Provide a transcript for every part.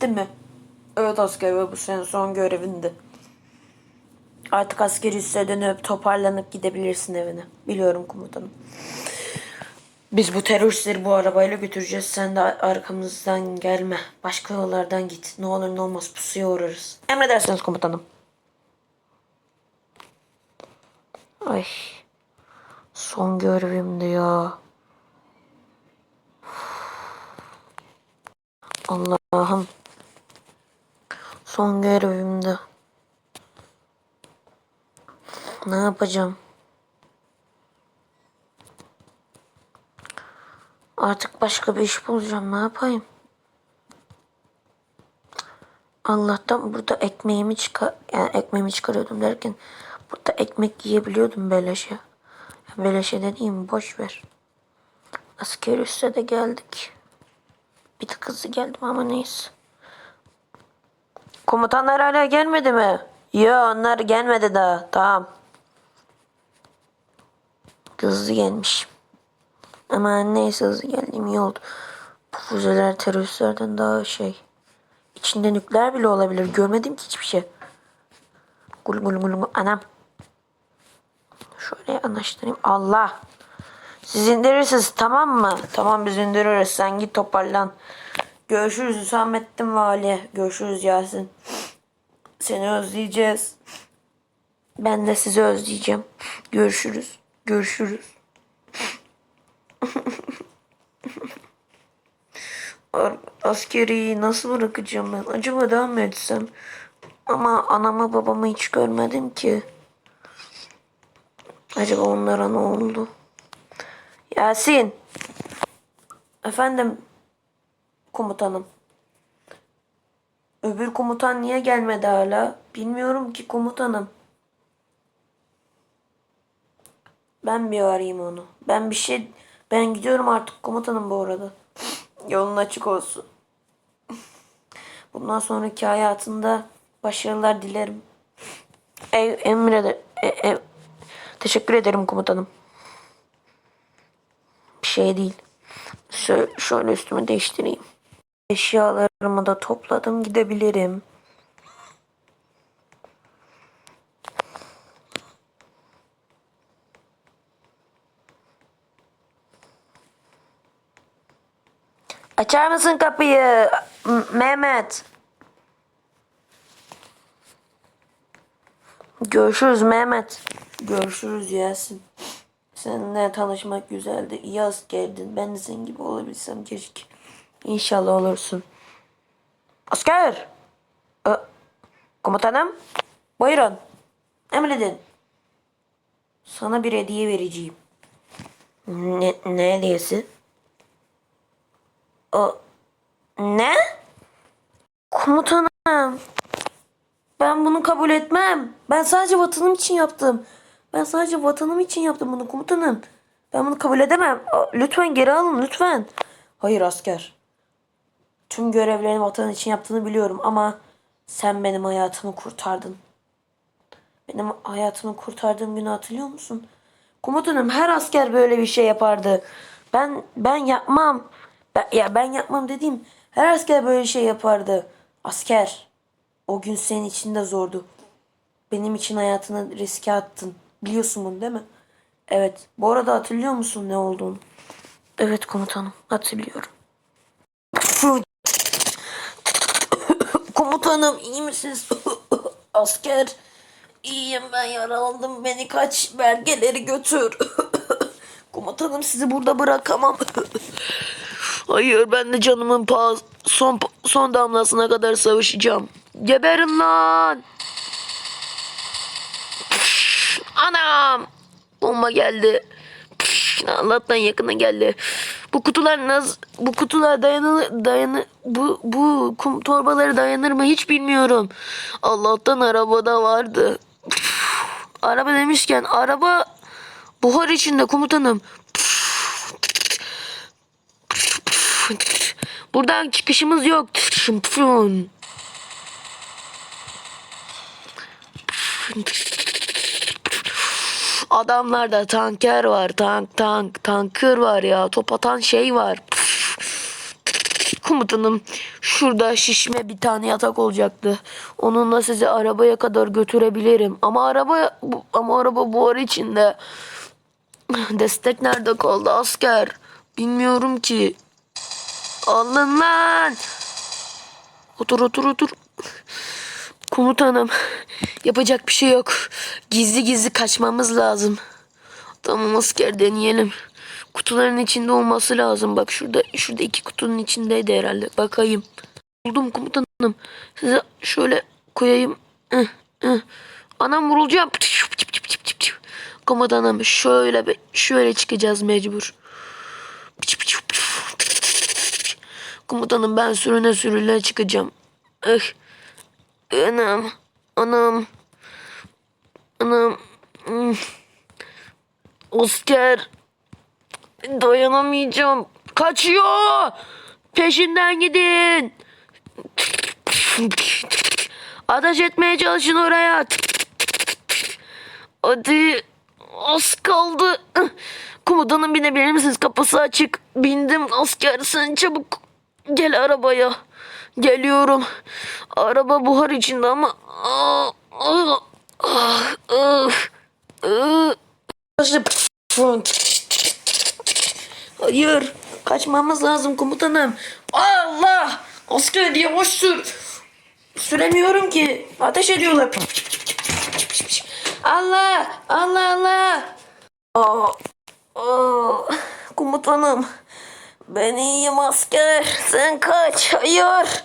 bitti mi? Evet asker ve bu senin son görevindi. Artık askeri üsse dönüp toparlanıp gidebilirsin evine. Biliyorum komutanım. Biz bu teröristleri bu arabayla götüreceğiz. Sen de arkamızdan gelme. Başka yollardan git. Ne olur ne olmaz pusuya uğrarız. Emredersiniz komutanım. Ay. Son görevimdi ya. Allah'ım. Son görevimdi. Ne yapacağım? Artık başka bir iş bulacağım. Ne yapayım? Allah'tan burada ekmeğimi çıkar yani ekmeğimi çıkarıyordum derken burada ekmek yiyebiliyordum beleşe. Ya beleşe dediğim boş ver. Asker üste de geldik. Bir tık hızlı geldim ama neyse. Komutanlar hala gelmedi mi? Yo onlar gelmedi daha. Tamam. Hızlı gelmiş. Ama neyse hızlı geldiğim iyi oldu. Bu füzeler teröristlerden daha şey. İçinde nükleer bile olabilir. Görmedim ki hiçbir şey. Gul gul gul gul. Anam. Şöyle yanaştırayım. Allah. Siz indirirsiniz tamam mı? Tamam biz indiririz. Sen git toparlan. Görüşürüz Hüsamettin Vali. Görüşürüz Yasin. Seni özleyeceğiz. Ben de sizi özleyeceğim. Görüşürüz. Görüşürüz. Askeri nasıl bırakacağım ben? Acaba devam mı etsem? Ama anamı babamı hiç görmedim ki. Acaba onlara ne oldu? Yasin. Efendim komutanım. Öbür komutan niye gelmedi hala? Bilmiyorum ki komutanım. Ben bir arayayım onu. Ben bir şey... Ben gidiyorum artık komutanım bu arada. Yolun açık olsun. Bundan sonraki hayatında başarılar dilerim. Ev, emreder... E, ev, teşekkür ederim komutanım. Bir şey değil. Şöyle, şöyle üstümü değiştireyim. Eşyalarımı da topladım gidebilirim. Açar mısın kapıyı M- Mehmet? Görüşürüz Mehmet. Görüşürüz Yasin. Seninle tanışmak güzeldi. İyi askerdin. Ben de senin gibi olabilsem keşke. İnşallah olursun. Asker! Ö, komutanım. Buyurun. Emredin. Sana bir hediye vereceğim. Ne, ne hediyesi? O, ne? Komutanım. Ben bunu kabul etmem. Ben sadece vatanım için yaptım. Ben sadece vatanım için yaptım bunu komutanım. Ben bunu kabul edemem. Lütfen geri alın lütfen. Hayır asker. Tüm görevlerini vatan için yaptığını biliyorum ama sen benim hayatımı kurtardın. Benim hayatımı kurtardığın günü hatırlıyor musun? Komutanım her asker böyle bir şey yapardı. Ben ben yapmam. Ben, ya ben yapmam dediğim her asker böyle şey yapardı. Asker. O gün senin için de zordu. Benim için hayatını riske attın. Biliyorsun bunu değil mi? Evet. Bu arada hatırlıyor musun ne olduğunu? Evet komutanım. Hatırlıyorum. Komutanım iyi misiniz? Asker. İyiyim ben yaralandım. Beni kaç belgeleri götür. komutanım sizi burada bırakamam. Hayır ben de canımın pah son son damlasına kadar savaşacağım. Geberin lan. Anam. Bomba geldi. Allah'tan yakına geldi. Bu kutular nasıl bu kutular dayanır dayanır bu bu kum torbaları dayanır mı hiç bilmiyorum. Allah'tan arabada vardı. Araba demişken araba buhar içinde komutanım. Buradan çıkışımız yok. Adamlarda tanker var. Tank tank. Tanker var ya. Top atan şey var. Komutanım şurada şişme bir tane yatak olacaktı. Onunla sizi arabaya kadar götürebilirim. Ama araba bu- ama araba buhar içinde. Destek nerede kaldı asker? Bilmiyorum ki. Alın lan. Otur otur otur. Komutanım yapacak bir şey yok. Gizli gizli kaçmamız lazım. Tamam asker deneyelim. Kutuların içinde olması lazım. Bak şurada şurada iki kutunun içindeydi herhalde. Bakayım. Buldum komutanım. Size şöyle koyayım. Anam vurulacağım. Komutanım şöyle şöyle çıkacağız mecbur. Komutanım ben sürüne sürüne çıkacağım. Eh. Anam. Anam. Anam. Hmm. Asker. Dayanamayacağım. Kaçıyor. Peşinden gidin. Ateş etmeye çalışın oraya. Hadi. Az kaldı. Komutanım binebilir misiniz? Kapısı açık. Bindim asker sen çabuk. Gel arabaya. Geliyorum. Araba buhar içinde ama. Ah. Hayır. Kaçmamız lazım komutanım. Allah! Asker yavaş sür. Süremiyorum ki. Ateş ediyorlar. Allah! Allah Allah! Komutanım. Ben iyiyim asker. Sen kaç. Hayır.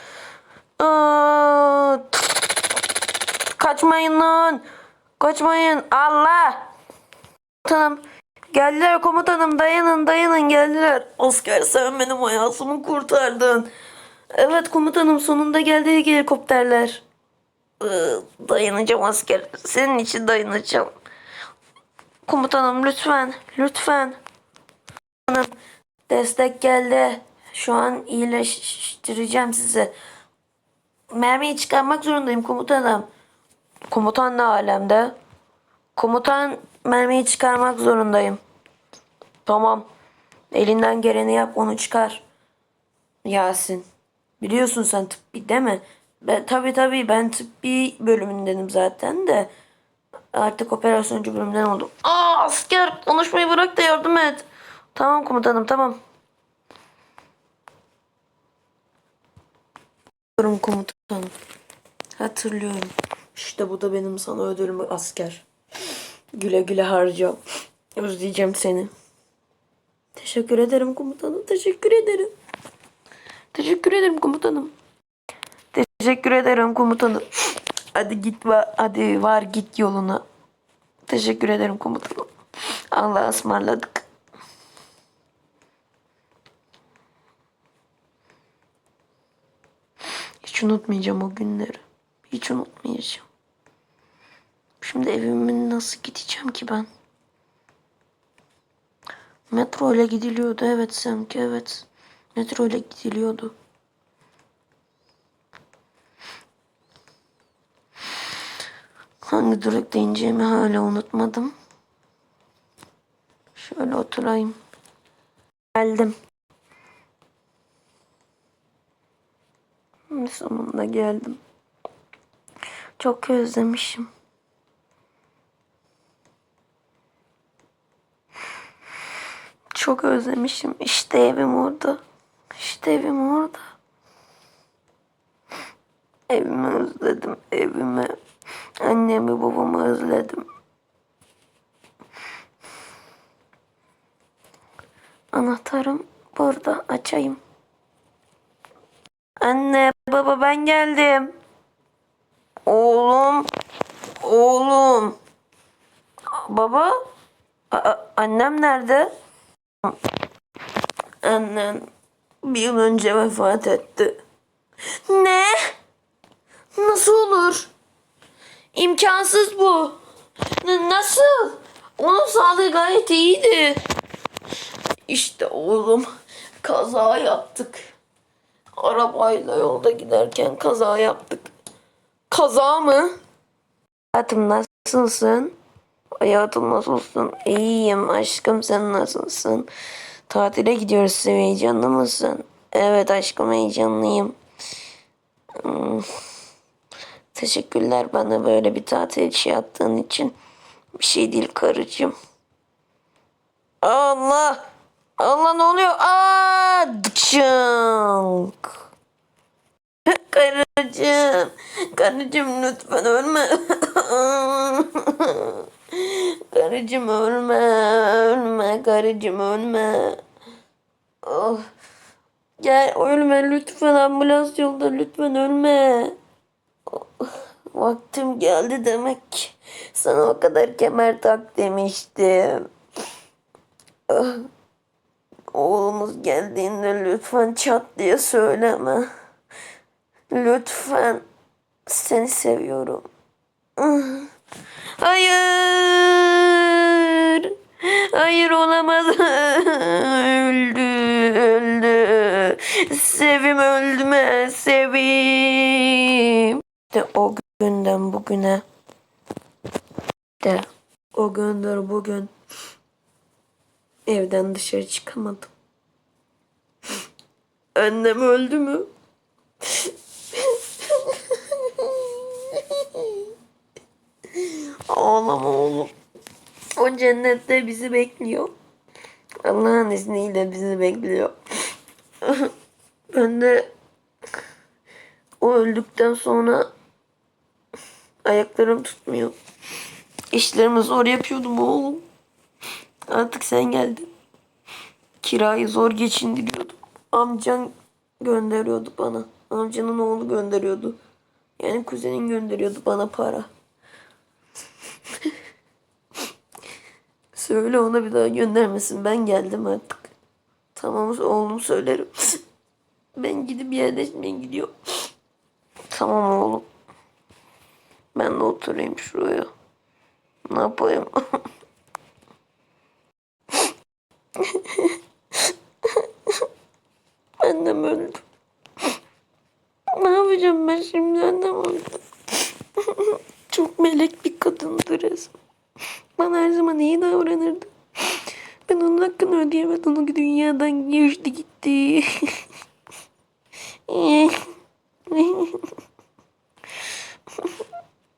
Kaçmayın lan. Kaçmayın. Allah. Komutanım. Geldiler komutanım dayanın dayanın geldiler. Asker sen benim hayatımı kurtardın. Evet komutanım sonunda geldi helikopterler. Dayanacağım asker. Senin için dayanacağım. Komutanım lütfen lütfen. Komutanım destek geldi. Şu an iyileştireceğim sizi. Mermiyi çıkarmak zorundayım komutanım. Komutan ne alemde? Komutan mermiyi çıkarmak zorundayım. Tamam. Elinden geleni yap onu çıkar. Yasin. Biliyorsun sen tıbbi değil mi? Ben, tabii tabii ben tıbbi bölümündenim zaten de. Artık operasyoncu bölümden oldum. Aa asker konuşmayı bırak da yardım et. Tamam komutanım tamam. Hatırlıyorum komutanım. Hatırlıyorum. İşte bu da benim sana ödülüm asker. Güle güle harca. Özleyeceğim seni. Teşekkür ederim komutanım. Teşekkür ederim. Teşekkür ederim komutanım. Teşekkür ederim komutanım. Hadi git va hadi var git yoluna. Teşekkür ederim komutanım. Allah'a ısmarladık. Unutmayacağım o günleri. Hiç unutmayacağım. Şimdi evime nasıl gideceğim ki ben? Metro ile gidiliyordu evet sanki evet. Metro ile gidiliyordu. Hangi durakta ineceğimi hala unutmadım. Şöyle oturayım. Geldim. Sonunda geldim. Çok özlemişim. Çok özlemişim. İşte evim orada. İşte evim orada. Evimi özledim. Evimi. Annemi babamı özledim. Anahtarım burada. Açayım. Anne, baba ben geldim. Oğlum. Oğlum. Baba? A- annem nerede? Annem bir yıl önce vefat etti. Ne? Nasıl olur? İmkansız bu. N- nasıl? Onun sağlığı gayet iyiydi. İşte oğlum kaza yaptık. Arabayla yolda giderken kaza yaptık. Kaza mı? Hayatım nasılsın? Hayatım nasılsın? İyiyim aşkım sen nasılsın? Tatile gidiyoruz heyecanlı mısın? Evet aşkım heyecanlıyım. Hmm. Teşekkürler bana böyle bir tatil işi yaptığın için. Bir şey değil karıcığım. Allah! Allah ne oluyor? Aa! Dıkşınk! Karıcığım. Karıcığım lütfen ölme. karıcığım ölme. Ölme karıcığım ölme. Oh. Gel ölme lütfen ambulans yolda lütfen ölme. Oh, Vaktim geldi demek. Sana o kadar kemer tak demiştim. Ah. Oğlumuz geldiğinde lütfen çat diye söyleme. Lütfen. Seni seviyorum. Hayır. Hayır olamaz. öldü. Öldü. Sevim öldüme. Sevim. De o günden bugüne. De o gündür bugün. Evden dışarı çıkamadım. Annem öldü mü? Ağlama oğlum. O cennette bizi bekliyor. Allah'ın izniyle bizi bekliyor. ben de o öldükten sonra ayaklarım tutmuyor. İşlerimi zor yapıyordum oğlum. Artık sen geldin. Kirayı zor geçindiriyordum. Amcan gönderiyordu bana. Amcanın oğlu gönderiyordu. Yani kuzenin gönderiyordu bana para. Söyle ona bir daha göndermesin. Ben geldim artık. Tamam oğlum söylerim. ben gidip yerleşmeye gidiyorum. Tamam oğlum. Ben de oturayım şuraya. Ne yapayım? Annem öldü. Ne yapacağım ben şimdi annem öldü. Çok melek bir kadındı resmen. Bana her zaman iyi davranırdı. Ben onun hakkını ödeyemedim. Onu dünyadan geçti gitti.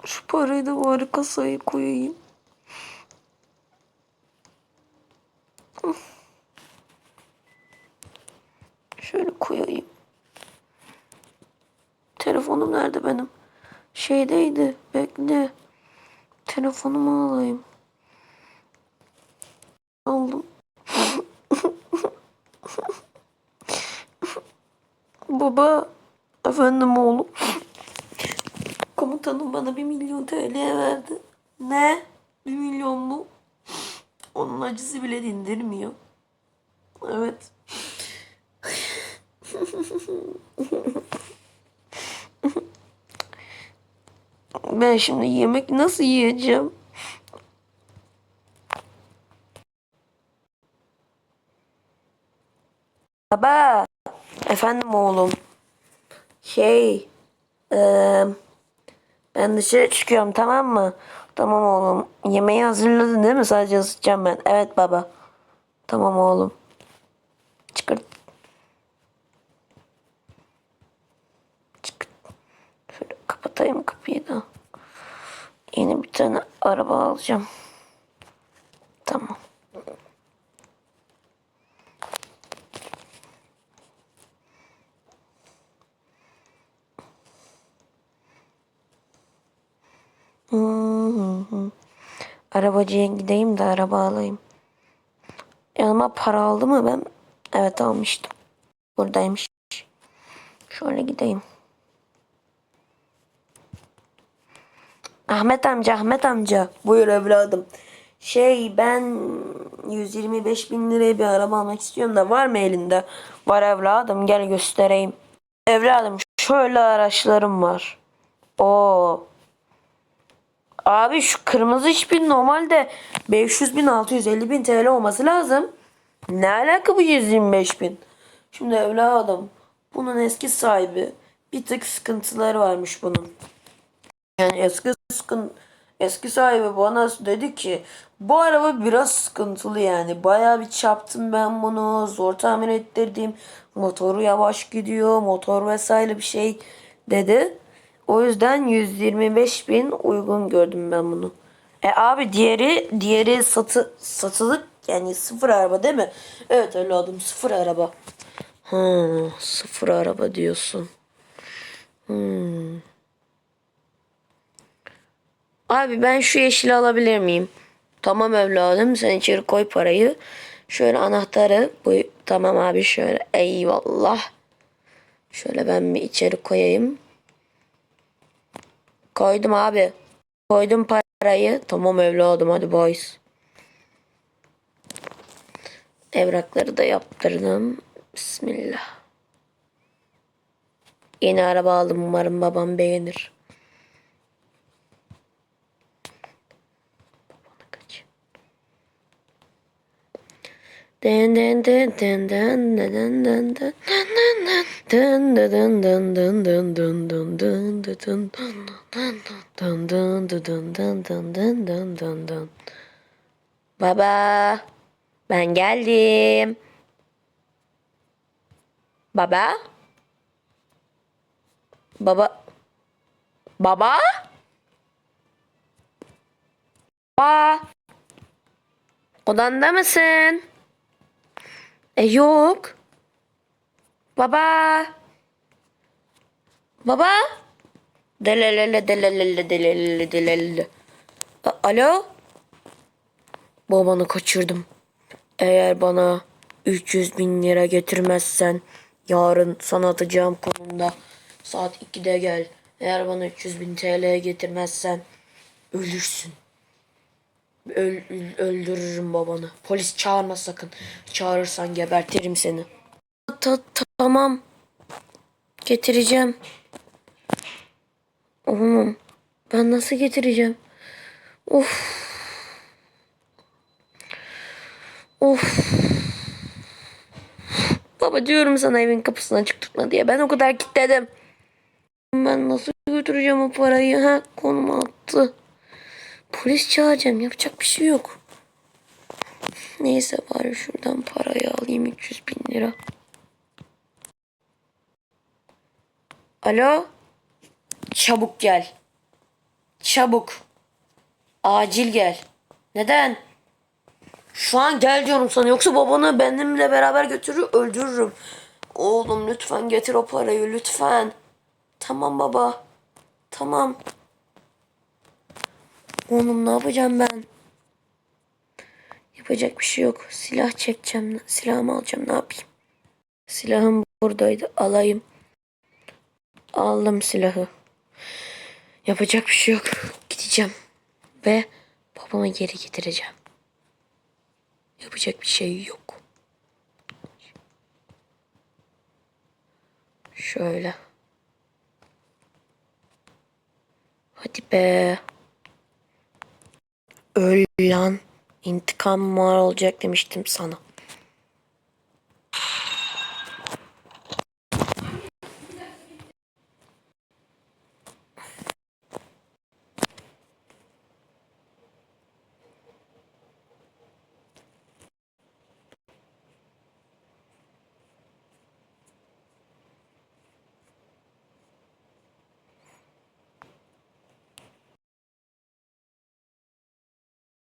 Şu parayı da bari kasaya koyayım. Şöyle koyayım. Telefonum nerede benim? Şeydeydi. Bekle. Telefonumu alayım. Aldım. Baba. Efendim oğlum. Komutanım bana bir milyon TL verdi. Ne? Bir milyon mu? Onun acısı bile dindirmiyor. Evet. Ben şimdi yemek nasıl yiyeceğim? Baba. Efendim oğlum. Şey. eee, ben dışarı çıkıyorum tamam mı? Tamam oğlum. Yemeği hazırladın değil mi? Sadece ısıtacağım ben. Evet baba. Tamam oğlum. Çıkart. Çıkart. Şöyle kapatayım kapıyı da. Yeni bir tane araba alacağım. Tamam. Hı. Arabacıya gideyim de araba alayım. Yanıma para aldı mı ben? Evet almıştım. Buradaymış. Şöyle gideyim. Ahmet amca, Ahmet amca. Buyur evladım. Şey ben 125 bin liraya bir araba almak istiyorum da var mı elinde? Var evladım gel göstereyim. Evladım Şöyle araçlarım var. Oo. Abi şu kırmızı hiçbir normalde 500 bin 650 bin TL olması lazım. Ne alaka bu 125 bin? Şimdi evladım bunun eski sahibi bir tık sıkıntıları varmış bunun. Yani eski sıkın eski sahibi bana dedi ki bu araba biraz sıkıntılı yani. Bayağı bir çarptım ben bunu. Zor tamir ettirdim. Motoru yavaş gidiyor. Motor vesaire bir şey dedi. O yüzden 125 bin uygun gördüm ben bunu. E abi diğeri diğeri satı satılık yani sıfır araba değil mi? Evet evladım sıfır araba. Ha, sıfır araba diyorsun. Hmm. Abi ben şu yeşili alabilir miyim? Tamam evladım sen içeri koy parayı. Şöyle anahtarı bu tamam abi şöyle eyvallah. Şöyle ben bir içeri koyayım. Koydum abi. Koydum parayı. Tamam evladım hadi boys. Evrakları da yaptırdım. Bismillah. Yeni araba aldım umarım babam beğenir. Den den den den den den den den den den den den den den den den den den den den. Baba, ben geldim. Baba? Baba? Baba? Baba? Odanda mısın? E yok. Baba? Baba? Delelele delelele delelele delelele. A- Alo? Babanı kaçırdım. Eğer bana 300 bin lira getirmezsen yarın sana atacağım konumda saat 2'de gel. Eğer bana 300 bin TL getirmezsen ölürsün. Öl, öl- öldürürüm babanı. Polis çağırma sakın. Çağırırsan gebertirim seni. Ta- ta- tamam. Getireceğim. Oğlum ben nasıl getireceğim? Of. Of. Baba diyorum sana evin kapısını açık tutma diye. Ben o kadar kilitledim. Ben nasıl götüreceğim o parayı? Ha konuma attı. Polis çağıracağım. Yapacak bir şey yok. Neyse bari şuradan parayı alayım 300 bin lira. Alo? Çabuk gel. Çabuk. Acil gel. Neden? Şu an gel diyorum sana yoksa babanı benimle beraber götürür öldürürüm. Oğlum lütfen getir o parayı lütfen. Tamam baba. Tamam. Oğlum ne yapacağım ben? Yapacak bir şey yok. Silah çekeceğim. Silahımı alacağım ne yapayım? Silahım buradaydı. Alayım. Aldım silahı. Yapacak bir şey yok. Gideceğim. Ve babamı geri getireceğim. Yapacak bir şey yok. Şöyle. Hadi be. Öl lan. İntikam var olacak demiştim sana.